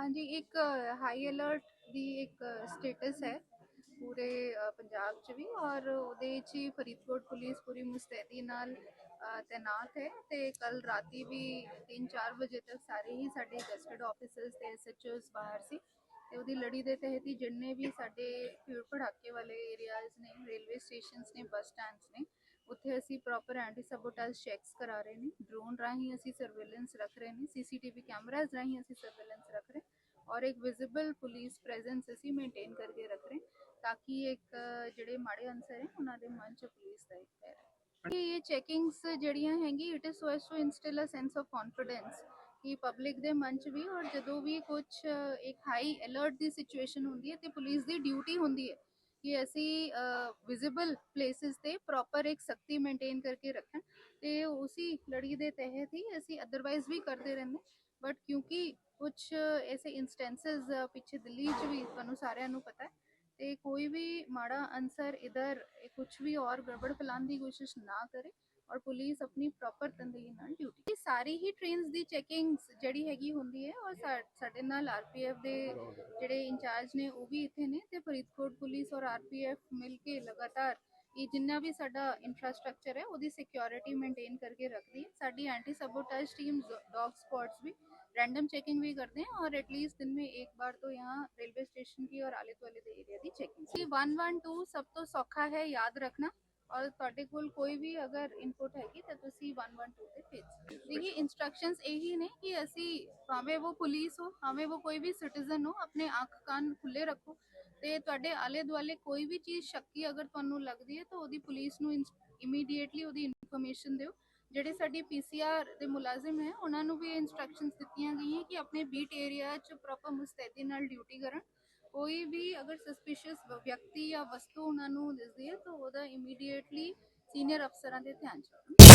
ਹਾਂਜੀ, ਇੱਕ high alert ਦੀ ਇੱਕ ਸਟੇਟਸ ਹੈ ਪੂਰੇ ਪੰਜਾਬ 'ਚ ਵੀ ਔਰ ਉਹਦੇ 'ਚ ਹੀ ਫਰੀਦਕੋਟ ਪੁਲਿਸ ਪੂਰੀ ਮੁਸਤੈਦੀ ਨਾਲ ਤੈਨਾਤ ਹੈ ਤੇ ਕੱਲ ਰਾਤੀ ਵੀ 3-4 ਵਜੇ ਤੱਕ ਸਾਰੇ ਹੀ ਸਾਡੇ ਗਸਟਡ ਆਫੀਸਰਸ ਤੇ ਐਸਐਚਓਸ ਬਾਹਰ ਸੀ ਤੇ ਉਹਦੀ ਲੜੀ ਦੇ ਤਹਿਤ ਹੀ ਜਿੰਨੇ ਵੀ ਸਾਡੇ ਭੀੜ ਭੜਾਕੇ ਵਾਲੇ ਏਰੀਆਜ਼ ਨੇ ਰੇਲਵੇ ਸਟੇਸ਼ਨਸ ਨੇ ਬੱਸ ਸਟੈਂਡਸ ਨੇ, ਉੱਥੇ ਅਸੀਂ ਪ੍ਰੋਪਰ ਐਂਟੀ ਸਬੋਟੇਜ ਚੈੱਕਸ ਕਰਾ ਰਹੇ ਨੇ ਡਰੋਨ ਰਾਹੀਂ ਅਸੀਂ ਸਰਵੇਲੈਂਸ ਰੱਖ ਰਹੇ ਨੇ ਸੀਸੀਟੀਵੀ ਕੈਮਰਾਜ਼ ਰਾਹੀਂ ਅਸੀਂ ਸਰਵੇਲੈਂਸ ਰੱਖ ਰਹੇ ਔਰ ਇੱਕ ਵਿਜ਼ੀਬਲ ਪੁਲਿਸ ਪ੍ਰੈਜ਼ੈਂਸ ਅਸੀਂ ਮੇਨਟੇਨ ਕਰਕੇ ਰੱਖ ਰਹੇ ਤਾਂ ਕਿ ਇੱਕ ਜਿਹੜੇ ਮਾੜੇ ਅਨਸਰ ਹੈ, ਉਹਨਾਂ ਦੇ ਮਨ 'ਚ ਪੁਲਿਸ ਦਾ ਇੱਕ ਡਰ ਕਿ ਇਹ ਚੈਕਿੰਗਸ ਜਿਹੜੀਆਂ ਹੈਗੀ it is so as to instil a sense of confidence ਕਿ ਪਬਲਿਕ ਦੇ ਮਨ 'ਚ ਵੀ ਔਰ ਜਦੋਂ ਵੀ ਕੁਝ ਇੱਕ ਹਾਈ ਅਲਰਟ ਦੀ ਸਿਚੁਏਸ਼ਨ ਹੁੰਦੀ ਹੈ ਤੇ ਪੁਲਿਸ ਦੀ ਡਿਊਟੀ ਹੁੰਦੀ ਹੈ ਕਿ ਅਸੀਂ ਵਿਜ਼ੀਬਲ ਪਲੇਸਿਸ ਤੇ ਪ੍ਰੋਪਰ ਇੱਕ ਸਖਤੀ ਮੇਨਟੇਨ ਕਰਕੇ ਰੱਖਣ ਤੇ ਉਸੇ ਲੜੀ ਦੇ ਤਹਿਤ ਹੀ ਅਸੀਂ ਅਦਰਵਾਈਜ਼ ਵੀ ਕਰਦੇ ਰਹਿੰਦੇ। ਬਟ ਕਿਉਂਕਿ ਕੁਝ ਐਸੇ ਇਨਸਟੈਂਸਸ ਪਿੱਛੇ ਦਿੱਲੀ 'ਚ ਵੀ ਤੁਹਾਨੂੰ ਸਾਰਿਆਂ ਨੂੰ ਪਤਾ ਹੈ, ਤੇ ਕੋਈ ਵੀ ਮਾੜਾ ਅਨਸਰ ਇਧਰ ਕੁਝ ਵੀ ਔਰ ਗੜਬੜ ਫੈਲਾਉਣ ਦੀ ਕੋਸ਼ਿਸ਼ ਨਾ ਕਰੇ। ਔਰ ਪੁਲਿਸ ਆਪਣੀ ਪ੍ਰੋਪਰ ਤੰਦੇਹੀ ਨਾਲ ਡਿਊਟੀ ਸਾਰੀ ਹੀ ਟ੍ਰੇਨਸ ਦੀ ਚੈਕਿੰਗਸ ਜਿਹੜੀ ਹੈਗੀ ਹੁੰਦੀ ਹੈ ਔਰ ਸਾ- ਸਾਡੇ ਨਾਲ ਆਰਪੀਐਫ ਦੇ ਜਿਹੜੇ ਇੰਚਾਰਜ ਨੇ ਉਹ ਵੀ ਇੱਥੇ ਨੇ ਤੇ ਫਰੀਦਕੋਟ ਪੁਲਿਸ ਔਰ ਆਰਪੀਐਫ ਮਿਲ ਕੇ ਲਗਾਤਾਰ ਇਹ ਜਿੰਨਾ ਵੀ ਸਾਡਾ ਇਨਫਰਾਸਟ੍ਰਕਚਰ ਹੈ ਉਹਦੀ ਸਿਕਿਉਰਿਟੀ ਮੇਨਟੇਨ ਕਰਕੇ ਰੱਖਦੀ है साडी anti sabotage team dog spots भी रैंडम चेकिंग भी करते हैं और एटलीस्ट दिन में एक बार तो यहाँ रेलवे स्टेशन की और आले दुआले ਦੇ ਏਰੀਆ ਦੀ ਚੈਕਿੰਗ 112 ਸਭ ਤੋਂ ਸੌਖਾ ਹੈ ਯਾਦ ਰੱਖਣਾ ਔਰ ਤੁਹਾਡੇ ਕੋਲ ਕੋਈ ਵੀ ਅਗਰ ਇਨਪੁਟ ਹੈਗੀ ਤਾਂ ਤੁਸੀਂ 112 ਤੇ ਭੇਜ ਸਕਦੇ ਹੋ। ਦੇਖिए ਇਹੀ ਨੇ ਕਿ ਅਸੀਂ ਭਾਵੇਂ ਉਹ ਪੁਲਿਸ ਹੋ, ਭਾਵੇਂ ਉਹ ਕੋਈ ਵੀ ਸਿਟੀਜ਼ਨ ਹੋ, ਆਪਣੇ ਅੱਖ ਕੰਨ ਖੁੱਲੇ ਰੱਖੋ ਤੇ ਤੁਹਾਡੇ ਆਲੇ ਦੁਆਲੇ ਕੋਈ ਵੀ ਚੀਜ਼ ਸ਼ੱਕੀ ਅਗਰ ਤੁਹਾਨੂੰ ਲੱਗਦੀ ਹੈ ਤਾਂ ਉਹਦੀ ਪੁਲਿਸ ਨੂੰ ਇਮੀਡੀਏਟਲੀ ਉਹਦੀ ਇਨਫੋਰਮੇਸ਼ਨ ਦਿਓ। ਜਿਹੜੇ ਸਾਡੀ ਪੀਸੀਆਰ ਦੇ ਮੁਲਾਜ਼ਮ ਹੈ, ਉਹਨਾਂ ਨੂੰ ਵੀ ਇਨਸਟਰਕਸ਼ਨਸ ਦਿੱਤੀਆਂ ਗਈਆਂ ਕਿ ਆਪਣੇ ਬੀਟ ਏਰੀਆ 'ਚ ਪ੍ਰੋਪਰ ਮੁਸਤੈਦੀ ਨਾਲ ਡਿਊਟੀ ਕਰਨ। ਕੋਈ ਵੀ ਅਗਰ ਸਸਪੀਸ਼ੀਅਸ ਵਿਅਕਤੀ ਜਾਂ ਵਸਤੂ ਉਹਨਾਂ ਨੂੰ ਦਿਸਦੀ ਹੈ, ਤਾਂ ਉਹਦਾ ਇਮੀਡੀਏਟਲੀ ਸੀਨੀਅਰ ਅਫਸਰਾਂ ਦੇ ਧਿਆਨ ਚ ਰੱਖਣ